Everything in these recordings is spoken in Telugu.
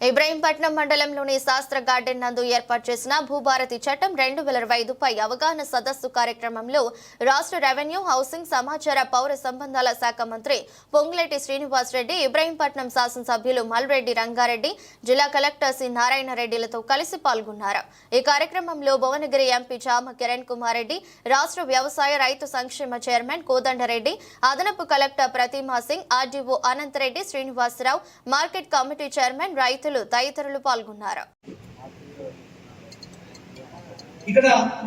ఇబ్రహీంపట్నం మండలంలోని శాస్త్ర గార్డెన్ నందు ఏర్పాటు చేసిన భూభారతి చట్టం రెండు వేల ఇరవై ఐదుపై అవగాహన సదస్సు కార్యక్రమంలో రాష్ట్ర రెవెన్యూ హౌసింగ్ సమాచార పౌర సంబంధాల శాఖ మంత్రి పొంగులేటి శ్రీనివాసరెడ్డి ఇబ్రహీంపట్నం శాసనసభ్యులు మల్రెడ్డి రంగారెడ్డి జిల్లా కలెక్టర్ సి నారాయణరెడ్డిలతో కలిసి పాల్గొన్నారు. ఈ కార్యక్రమంలో భువనగిరి ఎంపీ జామ కిరణ్ కుమార్ రెడ్డి రాష్ట్ర వ్యవసాయ రైతు సంక్షేమ చైర్మన్ కోదండరెడ్డి అదనపు collector Pratima Singh RDO Anantareddy Srinivasarao market committee chairman రైతు రైతులు తదితరులు పాల్గొన్నారు. ఇక్కడ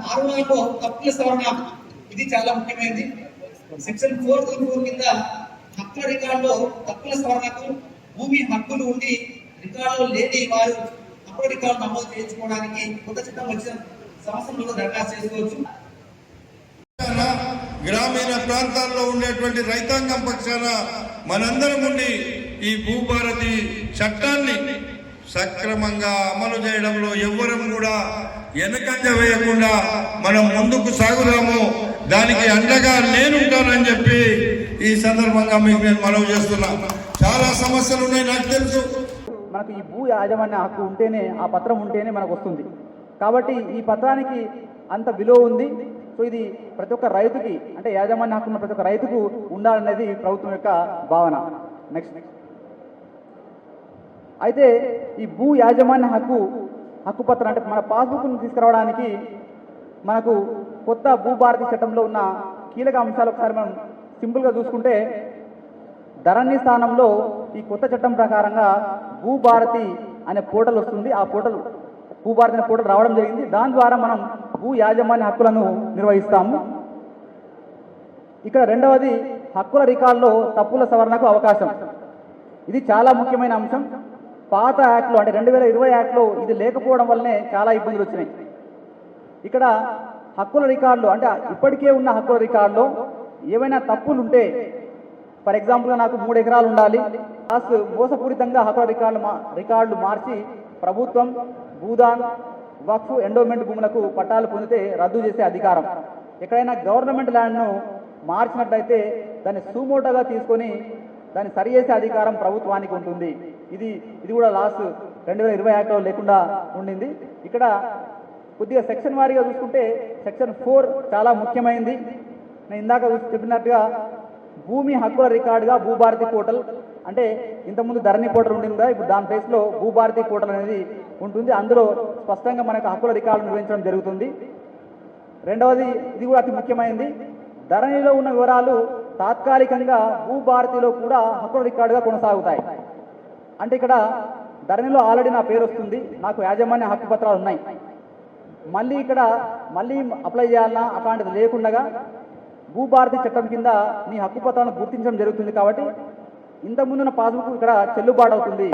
ఆరులో తప్పుల సవరణ. ఇది చాలా ముఖ్యమైనది. సెక్షన్ ఫోర్ ఫోర్ కింద హక్కుల రికార్డులో తప్పుల సవరణకు భూమి హక్కులు ఉండి రికార్డులో లేని వారు హక్కుల రికార్డు నమోదు చేయించుకోవడానికి కొత్త చట్టం వచ్చిన సంవత్సరంలో దరఖాస్తు చేసుకోవచ్చు. గ్రామీణ ప్రాంతాల్లో ఉండేటువంటి రైతాంగం పక్షాన మనందరం ఉండి ఈ భూభారతి చట్టాన్ని సక్రమంగా అమలు చేయడంలో ఎవ్వరం కూడా వెనకంజ వేయకుండా మనం ముందుకు సాగుదాము. దానికి అండగా నేనుంటానని చెప్పి ఈ సందర్భంగా మీకు నేను మనవి చేస్తున్నా. చాలా సమస్యలు ఉన్నాయి నాకు తెలుసు. మనకు ఈ భూ యాజమాన్య హక్కు ఉంటేనే ఆ పత్రం ఉంటేనే మనకు వస్తుంది. కాబట్టి ఈ పత్రానికి అంత విలువ ఉంది. సో ఇది ప్రతి ఒక్క రైతుకి అంటే యాజమాన్య హక్కు ఉన్న ప్రతి ఒక్క రైతుకు ఉండాలనేది ప్రభుత్వం యొక్క భావన. నెక్స్ట్ నెక్స్ట్ అయితే ఈ భూ యాజమాన్య హక్కు హక్కు పత్రం అంటే మన పాస్బుక్ను తీసుకురావడానికి మనకు కొత్త భూభారతి చట్టంలో ఉన్న కీలక అంశాలు ఒకసారి మనం సింపుల్గా చూసుకుంటే ధరణి స్థానంలో ఈ కొత్త చట్టం ప్రకారంగా భూభారతి అనే పోర్టల్ వస్తుంది. ఆ పోర్టల్ భూభారతి అనే పోర్టల్ రావడం జరిగింది. దాని ద్వారా మనం భూ యాజమాన్య హక్కులను నిర్వహిస్తాము. ఇక్కడ రెండవది హక్కుల రికార్డులో తప్పుల సవరణకు అవకాశం. ఇది చాలా ముఖ్యమైన అంశం. పాత యాక్ట్లో అంటే రెండు వేల ఇరవై యాక్ట్లో ఇది లేకపోవడం వల్లనే చాలా ఇబ్బందులు వచ్చినాయి. ఇక్కడ హక్కుల రికార్డులు అంటే ఇప్పటికే ఉన్న హక్కుల రికార్డులో ఏవైనా తప్పులు ఉంటే ఫర్ ఎగ్జాంపుల్గా నాకు మూడు ఎకరాలు ఉండాలి ప్లస్ మోసపూరితంగా హక్కుల రికార్డులు మా రికార్డులు మార్చి ప్రభుత్వం భూదాన్ వక్ఫ్ ఎండోమెంట్ భూములకు పట్టాలు పొందితే రద్దు చేసే అధికారం. ఎక్కడైనా గవర్నమెంట్ ల్యాండ్ను మార్చినట్లయితే దాన్ని సూమోటోగా తీసుకొని దాన్ని సరి చేసే అధికారం ప్రభుత్వానికి ఉంటుంది. ఇది ఇది కూడా లాస్ట్ రెండు వేల ఇరవై యాక్ట్లో లేకుండా ఉండింది. ఇక్కడ కొద్దిగా సెక్షన్ వారీగా చూసుకుంటే సెక్షన్ ఫోర్ చాలా ముఖ్యమైనది నేను ఇందాక చూసి చెప్పినట్టుగా భూమి హక్కుల రికార్డుగా భూభారతి పోర్టల్ అంటే ఇంతకుముందు ధరణి పోర్టల్ ఉండిందా ఇప్పుడు దాని ప్లేస్లో భూభారతి పోర్టల్ అనేది ఉంటుంది. అందులో స్పష్టంగా మనకు హక్కుల రికార్డు నిర్వహించడం జరుగుతుంది. రెండవది ఇది కూడా అతి ముఖ్యమైనది ధరణిలో ఉన్న వివరాలు తాత్కాలికంగా భూభారతిలో కూడా హక్కుల రికార్డుగా కొనసాగుతాయి. అంటే ఇక్కడ ధరణిలో ఆల్రెడీ నా పేరు వస్తుంది. నాకు యాజమాన్య హక్కు పత్రాలు ఉన్నాయి. మళ్ళీ ఇక్కడ మళ్ళీ అప్లై చేయాలన్నా అట్లాంటిది లేకుండగా భూభారతి చట్టం కింద నీ హక్కు పత్రాలను గుర్తించడం జరుగుతుంది కాబట్టి ఇంతకుముందున్న పాస్బుక్ ఇక్కడ చెల్లుబాటు అవుతుంది.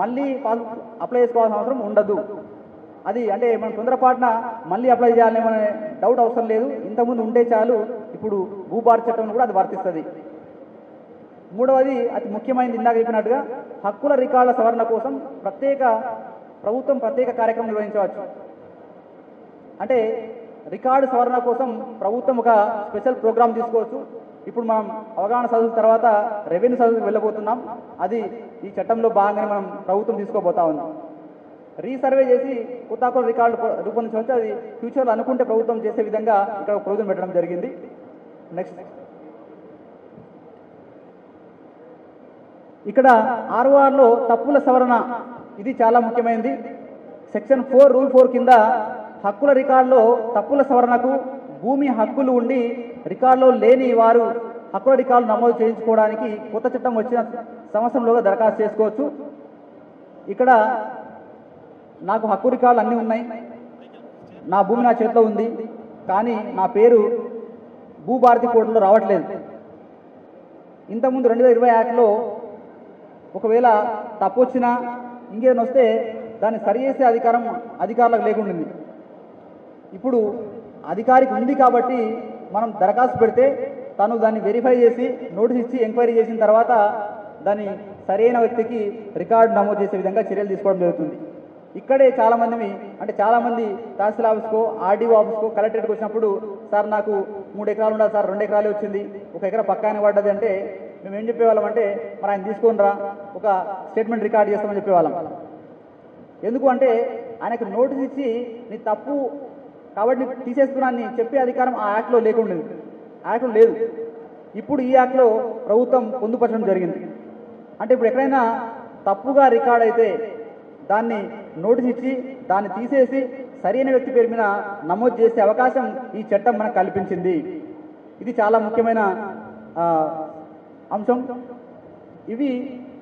మళ్ళీ పాస్బుక్ అప్లై చేసుకోవాల్సిన అవసరం ఉండదు. అది అంటే మనం తొందరపాటున మళ్ళీ అప్లై చేయాలనే డౌట్ అవసరం లేదు. ఇంతకుముందు ఉండే చాలు ఇప్పుడు భూభారత చట్టం కూడా అది వర్తిస్తుంది. మూడవది అతి ముఖ్యమైనది ఇందాక చెప్పినట్టుగా హక్కుల రికార్డుల సవరణ కోసం ప్రత్యేక ప్రభుత్వం ప్రత్యేక కార్యక్రమం నిర్వహించవచ్చు. అంటే రికార్డు సవరణ కోసం ప్రభుత్వం ఒక స్పెషల్ ప్రోగ్రామ్ తీసుకోవచ్చు. ఇప్పుడు మనం అవగాహన సదువుల తర్వాత రెవెన్యూ సదువులకు వెళ్ళబోతున్నాం. అది ఈ చట్టంలో భాగంగానే మనం ప్రభుత్వం తీసుకోబోతా ఉంది. రీసర్వే చేసి కొత్త హక్కుల రికార్డు రూపొందించవచ్చు. అది ఫ్యూచర్లో అనుకుంటే ప్రభుత్వం చేసే విధంగా ఇక్కడ ఒక పెట్టడం జరిగింది. నెక్స్ట్ ఇక్కడ ఆర్ఓఆర్లో తప్పుల సవరణ ఇది చాలా ముఖ్యమైనది సెక్షన్ ఫోర్ రూల్ ఫోర్ కింద హక్కుల రికార్డులో తప్పుల సవరణకు భూమి హక్కులు ఉండి రికార్డులో లేని వారు హక్కుల రికార్డు నమోదు చేయించుకోవడానికి కొత్త చట్టం వచ్చిన సంవత్సరంలోగా దరఖాస్తు చేసుకోవచ్చు. ఇక్కడ నాకు హక్కు రికార్డులు అన్నీ ఉన్నాయి. నా భూమి నా చేతిలో ఉంది. కానీ నా పేరు భూభారతి కోర్టులో రావట్లేదు. ఇంతకుముందు రెండు వేల ఇరవై యాక్ట్లో ఒకవేళ తప్పు వచ్చినా ఇంకేదైనా వస్తే దాన్ని సరి చేసే అధికారం అధికారులకు లేకుండింది ఇప్పుడు అధికారికి ఉంది కాబట్టి మనం దరఖాస్తు పెడితే తను దాన్ని వెరిఫై చేసి నోటీస్ ఇచ్చి ఎంక్వైరీ చేసిన తర్వాత దాన్ని సరైన వ్యక్తికి రికార్డు నమోదు చేసే విధంగా చర్యలు తీసుకోవడం జరుగుతుంది. ఇక్కడే చాలా మంది అంటే చాలా మంది తహసీల్ ఆఫీస్కో ఆర్డీఓ ఆఫీస్కో కలెక్టరేట్కి వచ్చినప్పుడు సార్ నాకు మూడు ఎకరాలు ఉండాలి సార్ రెండు ఎకరాలే వచ్చింది ఒక ఎకరా పక్కాయన పడ్డది అంటే మేము ఏం చెప్పేవాళ్ళం అంటే మరి ఆయన తీసుకొని రా ఒక స్టేట్మెంట్ రికార్డ్ చేస్తామని చెప్పేవాళ్ళం. ఎందుకు అంటే ఆయనకు నోటీస్ ఇచ్చి నీ తప్పు కాబట్టి నీకు తీసేస్తున్నాను చెప్పే అధికారం ఆ యాక్ట్లో లేకుండేది ఆ యాక్ట్లో లేదు. ఇప్పుడు ఈ యాక్ట్లో ప్రభుత్వం పొందుపరచడం జరిగింది. అంటే ఇప్పుడు ఎక్కడైనా తప్పుగా రికార్డ్ అయితే దాన్ని నోటీస్ ఇచ్చి దాన్ని తీసేసి సరైన వ్యక్తి పేరు మీద నమోదు చేసే అవకాశం ఈ చట్టం మనకు కల్పించింది. ఇది చాలా ముఖ్యమైన అంశం. ఇవి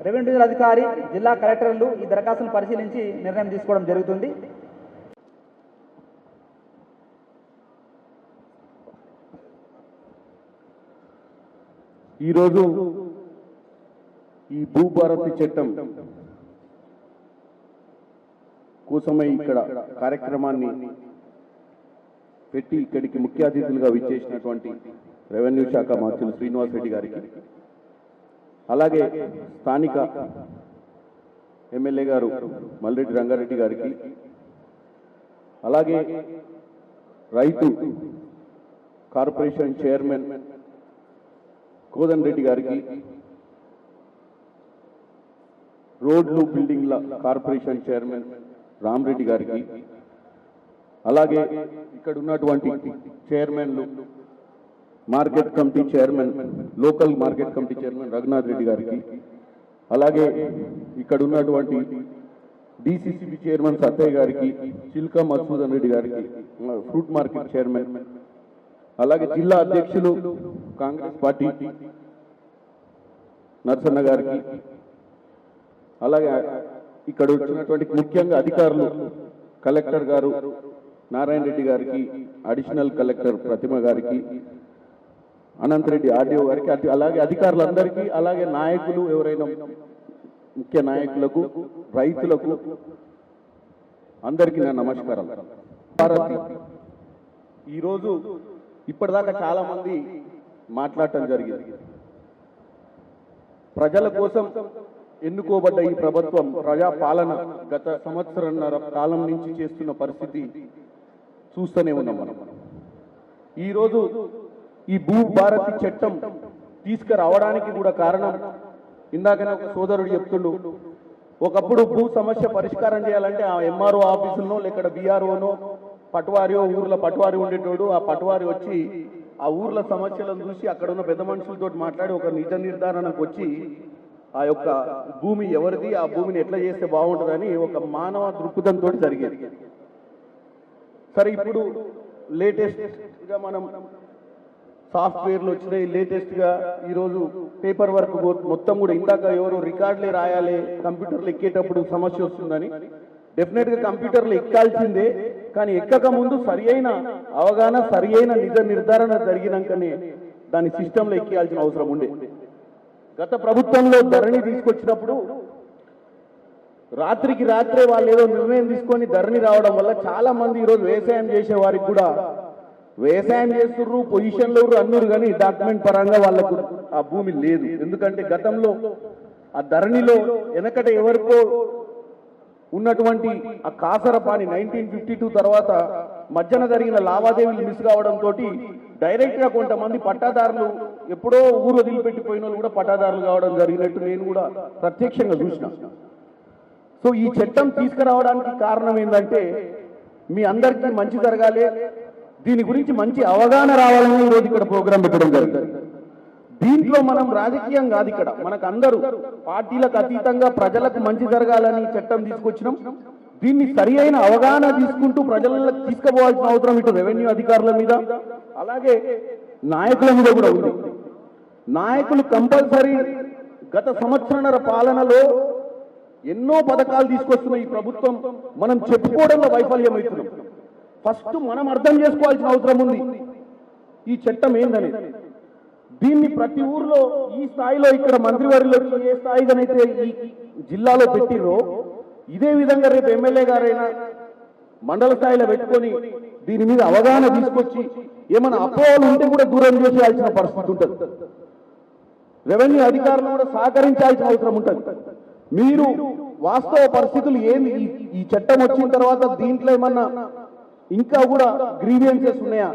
రెవెన్యూ డివిజనల్ అధికారి జిల్లా కలెక్టర్లు ఈ దరఖాస్తును పరిశీలించి నిర్ణయం తీసుకోవడం జరుగుతుంది. ఈరోజు ఈ భూభారతి చట్టం కోసమై ఇక్కడ కార్యక్రమాన్ని పెట్టి ఇక్కడికి ముఖ్య అతిథులుగా విచ్చేసినటువంటి రెవెన్యూ శాఖ మంత్రులు శ్రీనివాస్ రెడ్డి గారికి అలాగే స్థానిక ఎమ్మెల్యే గారు మల్రెడ్డి రంగారెడ్డి గారికి అలాగే రైతు కార్పొరేషన్ చైర్మన్ కోదన్ రెడ్డి గారికి రోడ్లు బిల్డింగ్ల కార్పొరేషన్ చైర్మన్ రామరెడ్డి గారికి. అలాగే ఇక్కడ ఉన్నటువంటి చైర్మన్లు market committee chairman local market committee chairman Raghunath Reddy గారికి. అలాగే ఇక్కడ ఉన్నటువంటి డిసిసిబి చైర్మన్ సత్తయ్య గారికి చిల్కా మధుసూదన్ రెడ్డి గారికి ఫ్రూట్ మార్కెట్ చైర్మన్. అలాగే జిల్లా అధ్యక్షులు కాంగ్రెస్ పార్టీ నరసన్న గారికి. అలాగే ఇక్కడ వచ్చినటువంటి ముఖ్యంగా అధికారులు కలెక్టర్ గారు నారాయణ రెడ్డి గారికి అడిషనల్ కలెక్టర్ ప్రతిమ గారికి అనంతరెడ్డి ఆర్డీఓ గారికి అలాగే అధికారులందరికీ అలాగే నాయకులు ఎవరైనా ముఖ్య నాయకులకు రైతులకు అందరికీ నా నమస్కారం భారతి ఈరోజు ఇప్పటిదాకా చాలా మంది మాట్లాడటం జరిగింది. ప్రజల కోసం ఎన్నుకోబడ్డ ఈ ప్రభుత్వం ప్రజా పాలన గత సంవత్సరంన్నర కాలం నుంచి చేస్తున్న పరిస్థితి చూస్తూనే ఉన్నాం మనం. ఈరోజు ఈ భూ భారతి చట్టం తీసుకురావడానికి కూడా కారణం ఇందాకనే ఒక సోదరుడు చెప్తుండు ఒకప్పుడు భూ సమస్య పరిష్కారం చేయాలంటే ఆ ఎంఆర్ఓ ఆఫీసులో లేక బీఆర్ఓనో పట్వారియో ఊర్లో పట్వారి ఉండేటోడు ఆ పట్వారి వచ్చి ఆ ఊర్ల సమస్యలను చూసి అక్కడ ఉన్న పెద్ద మనుషులతో మాట్లాడి ఒక నిజ నిర్ధారణకు వచ్చి ఆ యొక్క భూమి ఎవరిది? ఆ భూమిని ఎట్లా చేస్తే బాగుంటుందని ఒక మానవ దృక్పథంతో జరిగేది. సరే ఇప్పుడు లేటెస్ట్గా మనం సాఫ్ట్వేర్లు వచ్చినాయి. లేటెస్ట్గా ఈరోజు పేపర్ వర్క్ మొత్తం కూడా ఇందాక ఎవరు రికార్డులే రాయాలి కంప్యూటర్లు ఎక్కేటప్పుడు సమస్య వస్తుందని. డెఫినెట్గా కంప్యూటర్లు ఎక్కాల్సిందే కానీ ఎక్కక ముందు సరి అయిన అవగాహన సరి అయిన నిజ నిర్ధారణ జరిగినాకనే దాని సిస్టంలో ఎక్కాల్సిన అవసరం ఉండే. గత ప్రభుత్వంలో ధరణి తీసుకొచ్చినప్పుడు రాత్రికి రాత్రే వాళ్ళు ఏదో నిర్ణయం తీసుకొని ధరణి రావడం వల్ల చాలా మంది ఈరోజు వ్యవసాయం చేసే వారికి కూడా వ్యవసాయం చేస్తుర్రు పొజిషన్లో అన్నారు కానీ డాక్యుమెంట్ పరంగా వాళ్ళకు ఆ భూమి లేదు. ఎందుకంటే గతంలో ఆ ధరణిలో వెనకట ఎవరికో ఉన్నటువంటి ఆ కాసరపాని నైన్టీన్ ఫిఫ్టీ టూ తర్వాత మధ్యన జరిగిన లావాదేవీలు మిస్ కావడంతో డైరెక్ట్గా కొంతమంది పట్టాదారులు ఎప్పుడో ఊరు వదిలిపెట్టిపోయిన వాళ్ళు కూడా పటాదారులు కావడం జరిగినట్టు నేను కూడా ప్రత్యక్షంగా చూసిన. సో ఈ చట్టం తీసుకురావడానికి కారణం ఏంటంటే మీ అందరికీ మంచి జరగాలి దీని గురించి మంచి అవగాహన రావాలని ఈరోజు ఇక్కడ ప్రోగ్రాం పెట్టడం జరుగుతుంది దీంట్లో మనం రాజకీయం కాదు ఇక్కడ. మనకు అందరూ పార్టీలకు అతీతంగా ప్రజలకు మంచి జరగాలని చట్టం తీసుకొచ్చినాం. దీన్ని సరి అయిన అవగాహన తీసుకుంటూ ప్రజలకు తీసుకుపోవాల్సిన అవసరం ఇటు రెవెన్యూ అధికారుల మీద అలాగే నాయకుల మీద కూడా ఉంది. నాయకులు కంపల్సరీ గత సంవత్సరన్నర పాలనలో ఎన్నో పథకాలు తీసుకొస్తున్న ఈ ప్రభుత్వం. మనం చెప్పుకోవడంలో వైఫల్యం అవుతున్నాం ఫస్ట్ మనం అర్థం చేసుకోవాల్సిన అవసరం ఉంది. ఈ చట్టం ఏందనేది దీన్ని ప్రతి ఊర్లో ఈ స్థాయిలో ఇక్కడ మంత్రివర్యులు ఏ స్థాయిగానైతే ఈ జిల్లాలో పెట్టిరో ఇదే విధంగా రేపు ఎమ్మెల్యే గారైనా మండల స్థాయిలో పెట్టుకొని దీని మీద అవగాహన తీసుకొచ్చి ఏమైనా అపోహలు ఉంటే కూడా దూరం చేసేయాల్సిన పరిస్థితి ఉంటుంది. రెవెన్యూ అధికారులు కూడా సహకరించాల్సిన అవసరం ఉంటుంది. మీరు వాస్తవ పరిస్థితులు ఏంది? ఈ- చట్టం వచ్చిన తర్వాత దీంట్లో ఏమన్నా ఇంకా కూడా గ్రీవియన్సెస్ ఉన్నాయా?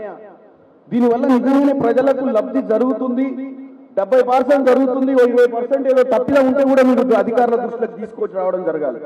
దీనివల్ల నిజమైన ప్రజలకు లబ్ధి జరుగుతుంది. డెబ్బై పర్సెంట్ జరుగుతుంది. ఇరవై పర్సెంట్ ఏదో తప్పిదా ఉంటే కూడా మీరు అధికారుల దృష్టికి తీసుకొచ్చి రావడం జరగాలి.